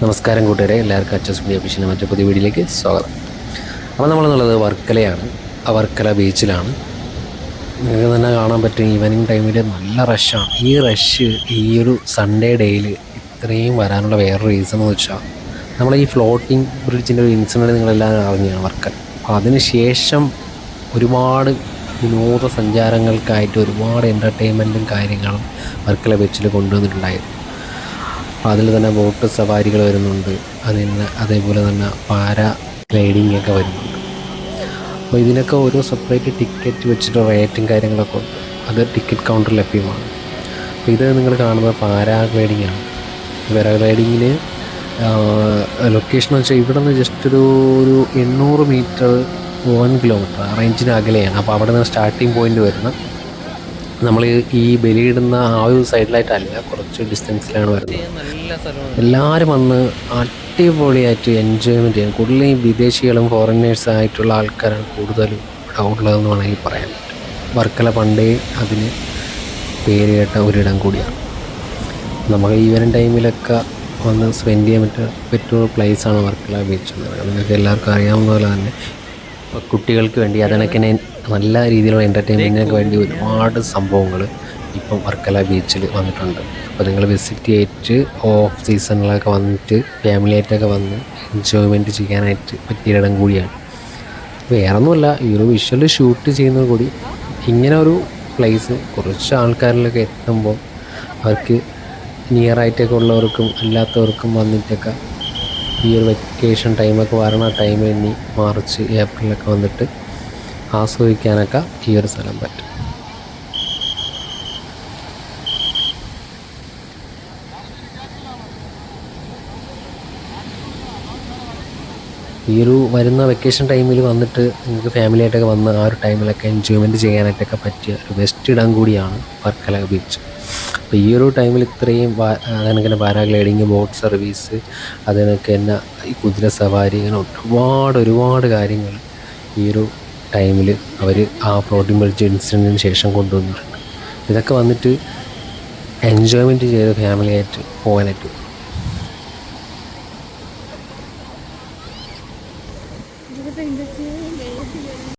നമസ്കാരം കൂട്ടുകാരെ എല്ലാവർക്കും അച്ചസ് മീഡിയ ഫിഷിന്റെ മറ്റു പുതിയ വീഡിയോയിലേക്ക് സ്വാഗതം. അപ്പോൾ നമ്മളെന്നുള്ളത് വർക്കലയാണ്. ആ വർക്കല ബീച്ചിലാണ്. നിങ്ങൾക്ക് തന്നെ കാണാൻ പറ്റും ഈവനിങ് ടൈമിൽ നല്ല റഷാണ് ഈ റഷ് ഈ ഒരു സൺഡേ ഡേയിൽ ഇത്രയും വരാനുള്ള വേറൊരു റീസൺ എന്ന് വെച്ചാൽ നമ്മൾ ഈ ഫ്ലോട്ടിംഗ് ബ്രിഡ്ജിന്റെ ഒരു ഇൻസിഡന്റ് നിങ്ങളെല്ലാവരും അറിഞ്ഞാണ് വർക്കല. അപ്പോൾ അതിന് ശേഷം ഒരുപാട് വിനോദസഞ്ചാരങ്ങൾക്കായിട്ട് ഒരുപാട് എന്റർടൈൻമെന്റും കാര്യങ്ങളും വർക്കല ബീച്ചിൽ കൊണ്ടുവന്നിട്ടുണ്ടായിരുന്നു. അതിൽ തന്നെ ബോട്ട് സവാരികൾ വരുന്നുണ്ട്. അതിന് അതേപോലെ തന്നെ പാര ഗ്ലൈഡിംഗ് ഒക്കെ വരുന്നുണ്ട്. അപ്പോൾ ഇതിനൊക്കെ ഓരോ സെപ്പറേറ്റ് ടിക്കറ്റ് വെച്ചിട്ട് റേറ്റും കാര്യങ്ങളൊക്കെ ഉണ്ട്. അത് ടിക്കറ്റ് കൗണ്ടർ ലഭ്യമാണ്. അപ്പോൾ ഇത് നിങ്ങൾ കാണുന്നത് പാരാ ഗ്ലൈഡിംഗ് ആണ്. പാരാഗ്ലൈഡിങ്ങിന് ലൊക്കേഷൻ എന്ന് വെച്ചാൽ ഇവിടെ നിന്ന് ജസ്റ്റ് ഒരു ഒരു എണ്ണൂറ് മീറ്റർ വൺ കിലോമീറ്റർ റേഞ്ചിന് അകലെയാണ്. അപ്പോൾ അവിടെ നിന്ന് സ്റ്റാർട്ടിങ് പോയിന്റ് വരുന്നത്. നമ്മൾ ഈ ബലിയിടുന്ന ആ ഒരു സൈഡിലായിട്ടല്ല കുറച്ച് ഡിസ്റ്റൻസിലാണ് വരുന്നത്. എല്ലാവരും വന്ന് അടിപൊളിയായിട്ട് എൻജോയ്മെന്റ് ചെയ്യാൻ. കൂടുതലും ഈ വിദേശികളും ഫോറിനേഴ്സ് ആയിട്ടുള്ള ആൾക്കാരാണ് കൂടുതലും ഇവിടെ ഉള്ളതെന്ന് വേണമെങ്കിൽ പറയാൻ വർക്കല പണ്ടേ അതിന് പേര് കേട്ട ഒരിടം കൂടിയാണ്. നമുക്ക് ഈവനിങ് ടൈമിലൊക്കെ വന്ന് സ്പെൻഡ് ചെയ്യാൻ പറ്റുന്ന പറ്റുന്ന പ്ലേസാണ് വർക്കല ബീച്ച് എന്ന് പറയുന്നത്. നിങ്ങൾക്ക് എല്ലാവർക്കും അറിയാവുന്ന പോലെ തന്നെ ഇപ്പോൾ കുട്ടികൾക്ക് വേണ്ടി അതിനൊക്കെ നല്ല രീതിയിലുള്ള എന്റർടൈൻമെന്റിനൊക്കെ വേണ്ടി ഒരുപാട് സംഭവങ്ങൾ ഇപ്പം വർക്കല ബീച്ചിൽ വന്നിട്ടുണ്ട്. അപ്പോൾ നിങ്ങൾ വിസിറ്റ് ചെയ്തിട്ട് ഓഫ് സീസണിലൊക്കെ വന്നിട്ട് ഫാമിലി ആയിട്ടൊക്കെ വന്ന് എൻജോയ്മെന്റ് ചെയ്യാനായിട്ട് പറ്റിയൊരിടം കൂടിയാണ്. വേറെ വേറൊന്നുമല്ല ഈ ഒരു വിഷ്വൽ ഷൂട്ട് ചെയ്യുന്നത് കൂടി ഇങ്ങനെ ഒരു പ്ലേസ് കുറച്ച് ആൾക്കാരിലൊക്കെ എത്തുമ്പോൾ അവർക്ക് നിയർ ആയിട്ടൊക്കെ ഉള്ളവർക്കും അല്ലാത്തവർക്കും വന്നിട്ടൊക്കെ ഈ ഒരു വെക്കേഷൻ ടൈമൊക്കെ വരണ ടൈം ഇനി മാർച്ച് ഏപ്രിലൊക്കെ വന്നിട്ട് ആസ്വദിക്കാനൊക്കെ ഈ ഒരു സ്ഥലം പറ്റും. ഈ ഒരു വരുന്ന വെക്കേഷൻ ടൈമിൽ വന്നിട്ട് നിങ്ങൾക്ക് ഫാമിലിയായിട്ടൊക്കെ വന്ന് ആ ഒരു ടൈമിലൊക്കെ എൻജോയ്മെന്റ് ചെയ്യാനായിട്ടൊക്കെ പറ്റിയ ഒരു ബെസ്റ്റ് ഇടം കൂടിയാണ് വർക്കല ബീച്ച് അപ്പോൾ ഈ ഒരു ടൈമിൽ ഇത്രയും അതിനൊക്കെ പാരാഗ്ലൈഡിങ് ബോട്ട് സർവീസ് അതിനൊക്കെ തന്നെ ഈ കുതിര സവാരി ഇങ്ങനെ ഒരുപാട് ഒരുപാട് കാര്യങ്ങൾ ഈ ഒരു ടൈമിൽ അവർ ആ ബ്രിഡ്ജ് ഇൻസിഡന്റിന് ശേഷം കൊണ്ടുവന്നിട്ടുണ്ട്. ഇതൊക്കെ വന്നിട്ട് എൻജോയ്മെന്റ് ചെയ്ത് ഫാമിലിയായിട്ട് പോകാനായിട്ട് പെൺകൊച്ചു